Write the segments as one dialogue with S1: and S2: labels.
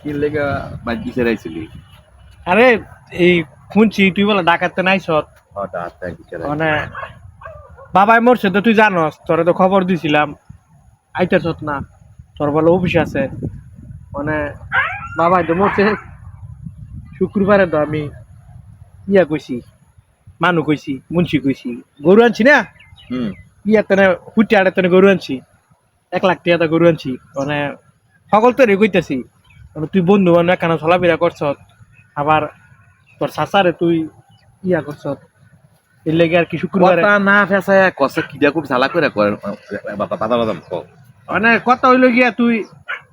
S1: কি লেগা
S2: আরে এই শুনছি তুই বলে ডাকাতে নাই
S1: দিছে
S2: মানে বাবাই মরছে তো তুই জানস তোরে তো খবর দিছিলাম। আইতেছ না তোর বলে অফিস আছে। মানে বাবাই তো মরছে। শুক্রবারে তো আমি ইয়া কইছি মানু কইছি মুন্সি কইছি গরু আনছি না?
S1: হুম।
S2: ইয়া তেনে ফুটি আড়ে তেনে গরু আনছি। এক লাখ টাকা গরু আনছি। মানে সকল তো রে কইতাছি। তুই বন্ধু বান্ধব কেন চলাফেরা করছ আবার তোর চাচারে তুই ইয়া করছ এর লেগে আর কি শুক্রবারে
S1: না ফেসায় কসে কিডা খুব ঝালা করে করে বাদাম কো
S2: মানে কথা হইল গিয়া তুই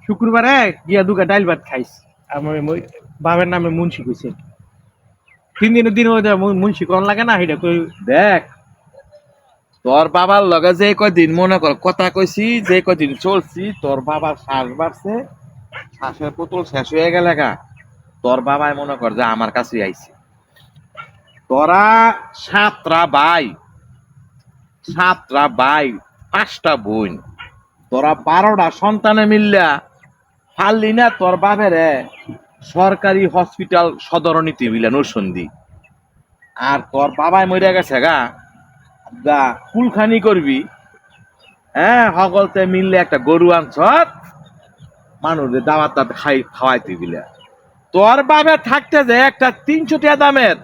S2: শুক্রবারে গিয়া দুগা ডাইল ভাত খাইস। আমার মই বাবার নামে মুন্সি কইছে। তিন দিনের দিন মুন্সি কোন লাগে না সেটা কই
S1: দেখ তোর বাবার লগে যে কদিন মনে কর কথা কইছি যে কদিন চলছি তোর বাবার শ্বাস বাড়ছে শ্বাসের পুতুল শেষ হয়ে গেলে গা, তোর বাবাই মনে কর যে আমার কাছে আইছে। তোরা সাতটা ভাই সাতটা ভাই, পাঁচটা বোন, তোরা বারোটা সন্তানে মিললা, পারলি না তোর বাবেরে সরকারি হসপিটাল সদর নীতি মিলা নরসন্দি আর তোর বাবাই মরে গেছে গা গা, কুলখানি করবি হ্যাঁ সকলতে মিললে একটা গরু আনছত মানুষদের দাওয়াত দাওয়াত খাই খাওয়াইতে দিলে। তোর বাবে থাকতে যে একটা তিনশো টাকা দামের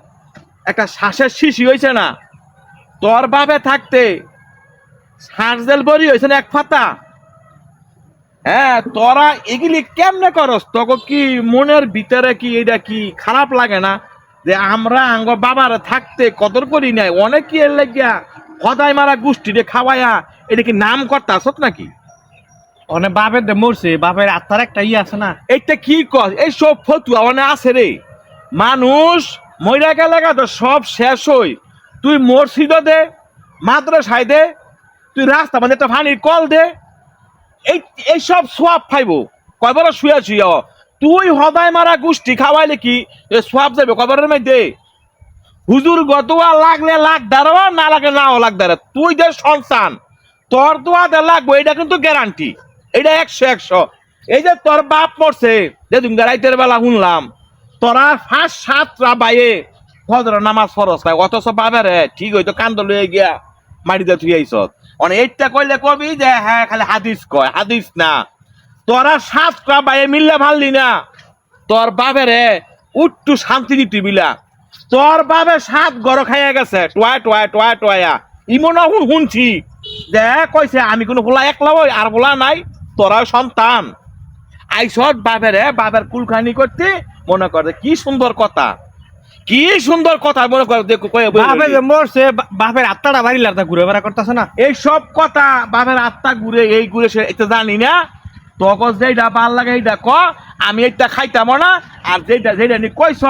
S1: একটা শ্বাসের শিশি হয়েছে না, তোর বাবে থাকতে শ্বাসজেল বড়ি হয়েছে না এক ফাতা? হ্যাঁ তোরা এগুলি কেমনে করস? তোকে কি মনের ভিতরে কি এটা কি খারাপ লাগে না যে আমরা আঙ্গ বাবার থাকতে কদর করি নাই? অনেক কি এর লাগিয়া খদাই মারা গোষ্ঠী রে খাওয়ায়া, এটা কি নাম করতে আসত নাকি?
S2: অনেক বাপের দে মরছে, বাপের আত্মার একটা ইয়ে আছে না।
S1: এইটা কি কর এই সব ফতুয়া অনেক আছে রে। মানুষ মইরা গেলে তো সব শেষ হই। তুই মসজিদ দে, মাদ্রাসায় দে, তুই রাস্তা মানে একটা পানির কল দে। এই এই সব সোয়াব খাইব। কয়বার শুয়ে শুয়ে? তুই হদায় মারা গোষ্ঠী খাওয়াইলে কি? সোয়াব যাবে কয়বারের মধ্যে হুজুর গতোয়া লাগলে লাখ দাঁড়াবা না লাগে নাও লাগ দাঁড়া। তুই যে সন্তান। তোর দোয়াতে লাগবো এটা কিন্তু গ্যারান্টি এটা একশো একশো। এই যে তোর বাপ মরছে, যে তুমি রাইতের বেলা শুনলাম, তোরা ফার্স্ট সাতটা বাইয়ে ফজর নামাজ ফরস পায় অথচ বাবারে ঠিক হইতো, কান্দ লয়ে গিয়া মাটিতে থুই আইস অনেক এইটা কইলে কবি যে হ্যাঁ খালি হাদিস কয়, হাদিস না। তোরা সাতটা বাইয়ে মিললে ভাললি না। তোর বাবেরে উট্টু শান্তি দিতি বিলা। তোর বাবে সাত গড় খাইয়া গেছে টোয়া টোয়া টোয়া টোয়া ইমন শুন, শুনছি। যে কইছে, আমি কোনো হোলা একলা আর হোলা নাই। তোরাও সন্তান। আইসত বাবেরে বাবের কুলখানি করতে মনে করে কি সুন্দর কথা। কি সুন্দর কথা মনে করে দেখো
S2: বাপে
S1: রইলি।
S2: যে মরছে বাপের আত্মাটা বাড়ি লাড়তা ঘুরে বেড়া করতেছে না।
S1: এই সব কথা বাবের আত্মা ঘুরে এই ঘুরে সে এটা জানি না। তখন যেটা ভালো লাগে এইটা ক আমি এইটা খাইতাম না আর যেটা যেটা নি কইস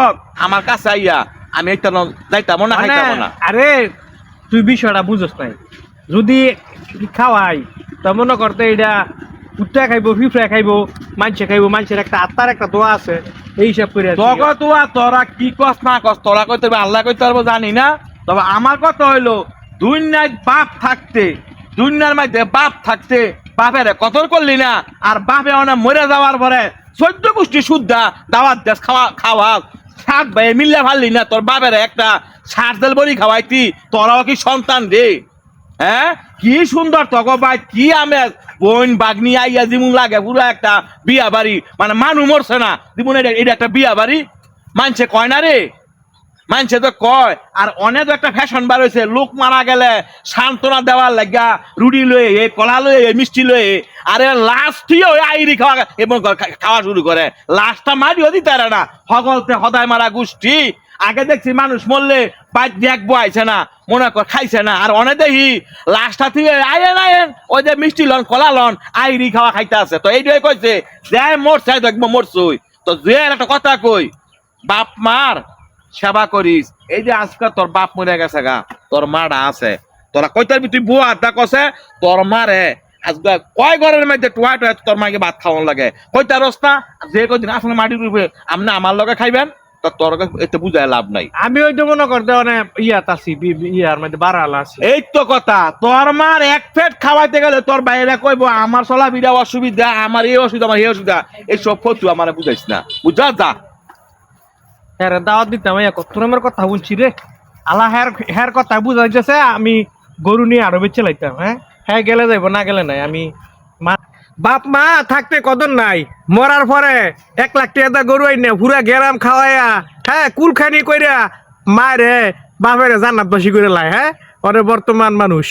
S1: আমার কাছে আইয়া আমি এইটা যাইতাম না
S2: মানে,
S1: খাইতাম না।
S2: আরে তুই বিষয়টা বুঝস নাই। যদি খাওয়াই তা মনে করতে এটা কুত্তা খাইবো, ফিফড়া খাইব মানছে খাইবো মানুষের একটা আত্মার একটা দোয়া আছে, এই হিসাব করে আছি।
S1: তখন তো আর তোরা কি কস, না কস, তোরা কইতে পারবি, আল্লাহ কইতে পারব, জানি না। তবে আমার কথা হইল, দুনিয়ায় বাপ থাকতে, দুনিয়ার মধ্যে বাপ থাকতে, বাপের কতর করলি না, আর বাপে অনেক মরে যাওয়ার পরে চোদ্দ গোষ্ঠী শুদ্ধা দাওয়াত দেশ খাওয়া খাওয়া শাক ভাই মিললে ভাললি না, তোর বাপের একটা সারদেল বড়ি খাওয়াইতি, তোরাও কি সন্তান রে? হ্যাঁ? কি সুন্দর তক ভাই, কি আমেজ বোন বাগনি আইয়া যেমন লাগে, পুরো একটা বিয়া বাড়ি। মানে মানু মরছে না। যেমন এটা এটা একটা বিয়া বাড়ি। মানছে কয় না রে? মানছে তো কয়। আর অনেক একটা ফ্যাশন বার হয়েছে লোক মারা গেলে সান্ত্বনা দেওয়ার লাগা রুটি লয়ে, এ কলা লয়ে, এ মিষ্টি লয়ে, আরে লাস্ট ওই আইরি খাওয়া এবং খাওয়া শুরু করে। লাস্টটা মারিও দিতে না। সকলতে সদায় মারা গোষ্ঠী। আগে দেখছি মানুষ মরলে বাইক দেখব আইছে না, মনে কর খাইছে না। আর অনেক দেখি লাস্টটা থেকে আয়েন আয়েন ওই যে মিষ্টি লন, কলা লন, আইরি খাওয়া খাইতে আছে। তো এইটাই কইছে যে মরছে দেখব মরছই। তো যে একটা কথা কই, বাপ মার সেবা করিস। এই যে আজকে তোর বাপ মরে গেছে গা, তোর মাটা আছে। তোরা কইতার তুই বুয়া আড্ডা কছে তোর মারে আজকে কয় ঘরের মধ্যে টুয়া টুয়া তোর মাকে ভাত খাওয়ান লাগে। কইতা রস্তা যে কদিন আসলে মাটির রূপে আপনি আমার লগে খাইবেন? তা তোর বুঝায় লাভ নাই।
S2: আমি ওই তো মনে করতে মানে ইয়াত আছি ইয়ার মধ্যে বাড়ালা আছি।
S1: এই তো কথা তোর মার এক পেট খাওয়াইতে গেলে তোর বাইরে কইব আমার চলা বিড়া অসুবিধা আমার এই অসুবিধা আমার এই অসুবিধা। এই সব ফতু আমার বুঝাইস না। বুঝা যা।
S2: হ্যাঁ দাওয়াত দিতাম ইয়া কত রকমের কথা বলছি রে। আলা হ্যার হ্যার কথা বুঝা যাচ্ছে আমি গরু নিয়ে আরও বেচে লাইতাম হ্যাঁ? হ্যাঁ গেলে যাইব না গেলে নাই আমি বাপ মা থাকতে কদর নাই। মরার পরে এক লাখ টাকা গরু আইনে, পুরা গেরাম খাওয়াইয়া হ্যাঁ কুলখানি কইরা মায়ের, বাপের জান্নাত বাসি করে লাই হ্যাঁ? ওরে বর্তমান মানুষ।